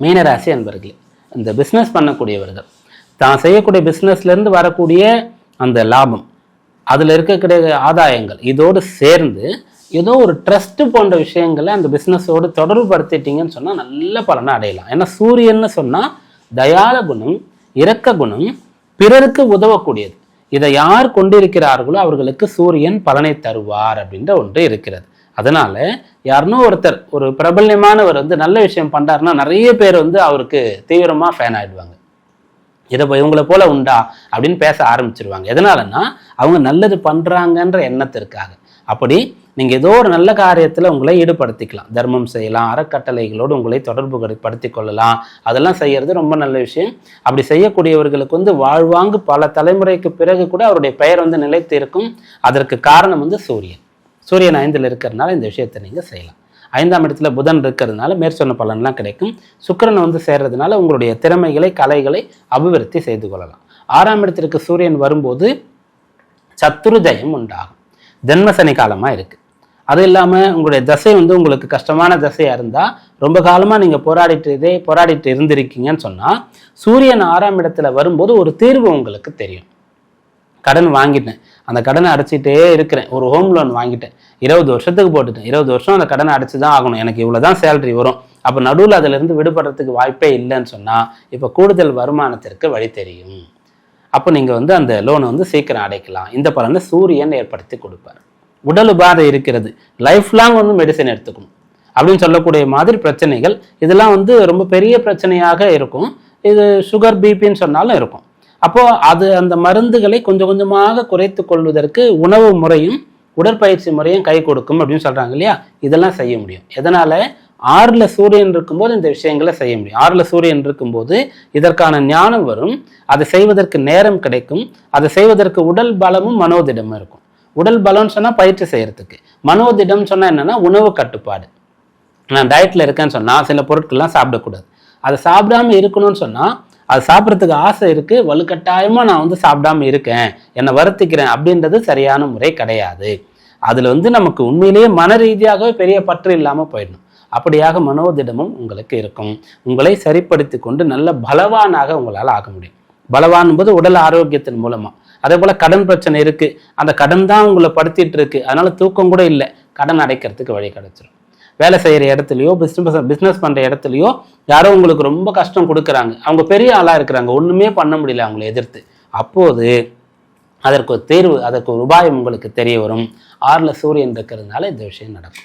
மீனராசி அன்பர்களே இந்த பிஸ்னஸ் பண்ணக்கூடியவர்கள் தான் செய்யக்கூடிய பிஸ்னஸ்லேருந்து வரக்கூடிய அந்த லாபம் அதில் இருக்கக்கூடிய ஆதாயங்கள் இதோடு சேர்ந்து ஏதோ ஒரு ட்ரஸ்ட் போன்ற விஷயங்களை அந்த பிஸ்னஸோடு தொடர்பு படுத்திட்டீங்கன்னு சொன்னால் நல்ல பலனை அடையலாம். ஏன்னா சூரியன்னு சொன்னால் தயால குணம் இரக்க குணம் பிறருக்கு உதவக்கூடியது. இதை யார் கொண்டிருக்கிறார்களோ அவர்களுக்கு சூரியன் பலனை தருவார் அப்படின்ற ஒன்று இருக்கிறது. அதனால யாருனோ ஒருத்தர் ஒரு பிரபல்யமானவர் வந்து நல்ல விஷயம் பண்ணாருன்னா நிறைய பேர் வந்து அவருக்கு தீவிரமாக ஃபேன் ஆகிடுவாங்க இதை போய் இவங்களை போல உண்டா அப்படின்னு பேச ஆரம்பிச்சிருவாங்க. எதனாலன்னா அவங்க நல்லது பண்ணுறாங்கன்ற எண்ணத்திற்காக. அப்படி நீங்கள் ஏதோ ஒரு நல்ல காரியத்தில் உங்களை ஈடுபடுத்திக்கலாம். தர்மம் செய்யலாம் அறக்கட்டளைகளோடு உங்களை தொடர்பு படுத்தி படுத்திக் கொள்ளலாம். அதெல்லாம் செய்கிறது ரொம்ப நல்ல விஷயம். அப்படி செய்யக்கூடியவர்களுக்கு வந்து வாழ்வாங்கு பல தலைமுறைக்கு பிறகு கூட அவருடைய பெயர் வந்து நிலைத்து இருக்கும் அதற்கு காரணம் வந்து சூரியன். சூரியன் ஐந்தில் இருக்கிறதுனால இந்த விஷயத்தை நீங்கள் செய்யலாம். ஐந்தாம் இடத்துல புதன் இருக்கிறதுனால மேற்சொன்ன பலன்லாம் கிடைக்கும். சுக்கிரன் வந்து சேர்றதுனால உங்களுடைய திறமைகளை கலைகளை அபிவிருத்தி செய்து கொள்ளலாம். ஆறாம் இடத்திற்கு சூரியன் வரும்போது சத்துரு ஜெயம் உண்டாகும். ஜென்மசனி காலமாக இருக்குது அது இல்லாமல் உங்களுடைய தசை வந்து உங்களுக்கு கஷ்டமான தசையாக இருந்தால் ரொம்ப காலமாக நீங்கள் போராடிட்டு இதே போராடிட்டு இருந்திருக்கீங்கன்னு சொன்னால் சூரியன் ஆறாம் இடத்துல வரும்போது ஒரு தீர்வு உங்களுக்கு தெரியும். கடன் வாங்கிட்டேன். அந்த கடனை அடைச்சிட்டே இருக்கிறேன். ஒரு ஹோம் லோன் வாங்கிட்டேன். இருபது வருஷத்துக்கு போட்டுட்டேன். இருபது வருஷம் அந்த கடனை அடைச்சு தான் ஆகணும். எனக்கு இவ்வளோதான் சேலரி வரும். அப்போ நடுவில் அதிலிருந்து விடுபடுறதுக்கு வாய்ப்பே இல்லைன்னு சொன்னால் இப்போ கூடுதல் வருமானத்திற்கு வழி தெரியும். அப்போ நீங்கள் வந்து அந்த லோனை வந்து சீக்கிரம் அடைக்கலாம். இந்த பலனை சூரியன் ஏற்படுத்தி கொடுப்பார். உடல் உபாதை இருக்கிறது. லைஃப் லாங் வந்து மெடிசன் எடுத்துக்கணும். அப்படின்னு சொல்லக்கூடிய மாதிரி பிரச்சனைகள் இதெல்லாம் வந்து ரொம்ப பெரிய பிரச்சனையாக இருக்கும். இது சுகர் பிபின்னு சொன்னாலும் இருக்கும். அப்போ அது அந்த மருந்துகளை கொஞ்சம் கொஞ்சமாக குறைத்து கொள்வதற்கு உணவு முறையும் உடற்பயிற்சி முறையும் கை கொடுக்கும் அப்படின்னு சொல்றாங்க இல்லையா? இதெல்லாம் செய்ய முடியும். எதனால? ஆறுல சூரியன் இருக்கும்போது இந்த விஷயங்களை செய்ய முடியும். ஆறுல சூரியன் இருக்கும்போது இதற்கான ஞானம் வரும் அதை செய்வதற்கு நேரம் கிடைக்கும் அதை செய்வதற்கு உடல் பலமும் மனோதிடமும் இருக்கும். உடல் பலம்னு சொன்னால் பயிற்சி செய்யறதுக்கு. மனோதிடம் சொன்னால் என்னன்னா உணவு கட்டுப்பாடு. நான் டயட்டில் இருக்கேன்னு சொன்னால் சில பொருட்கள்லாம் சாப்பிடக்கூடாது. அதை சாப்பிடாம இருக்கணும்னு சொன்னால் அது சாப்பிட்றதுக்கு ஆசை இருக்குது வலுக்கட்டாயமாக நான் வந்து சாப்பிடாம இருக்கேன் என்னை வருத்திக்கிறேன் அப்படின்றது சரியான முறை கிடையாது. அதில் வந்து நமக்கு உண்மையிலேயே மன ரீதியாகவே பெரிய பற்று இல்லாமல் போயிடணும். அப்படியாக மனோதிடமும் உங்களுக்கு இருக்கும். உங்களை சரிப்படுத்தி கொண்டு நல்ல பலவானாக உங்களால் ஆக முடியும். பலவான் போது உடல் ஆரோக்கியத்தின் மூலமா. அதே போல கடன் பிரச்சனை இருக்கு. அந்த கடன் தான் உங்களை படுத்திட்டு இருக்கு. அதனால தூக்கம் கூட இல்லை. கடன் அடைக்கிறதுக்கு வழி கிடைச்சிரும். வேலை செய்யற இடத்துலயோ பிஸ்னஸ் பிசினஸ் பண்ற இடத்துலயோ யாரோ உங்களுக்கு ரொம்ப கஷ்டம் கொடுக்குறாங்க. அவங்க பெரிய ஆளா இருக்கிறாங்க. ஒண்ணுமே பண்ண முடியல அவங்கள எதிர்த்து. அப்போது அதற்கு ஒரு தேர்வு அதற்கு ஒரு உபாயம் உங்களுக்கு தெரிய வரும். ஆறுல சூரியன் இருக்கிறதுனால இந்த விஷயம் நடக்கும்.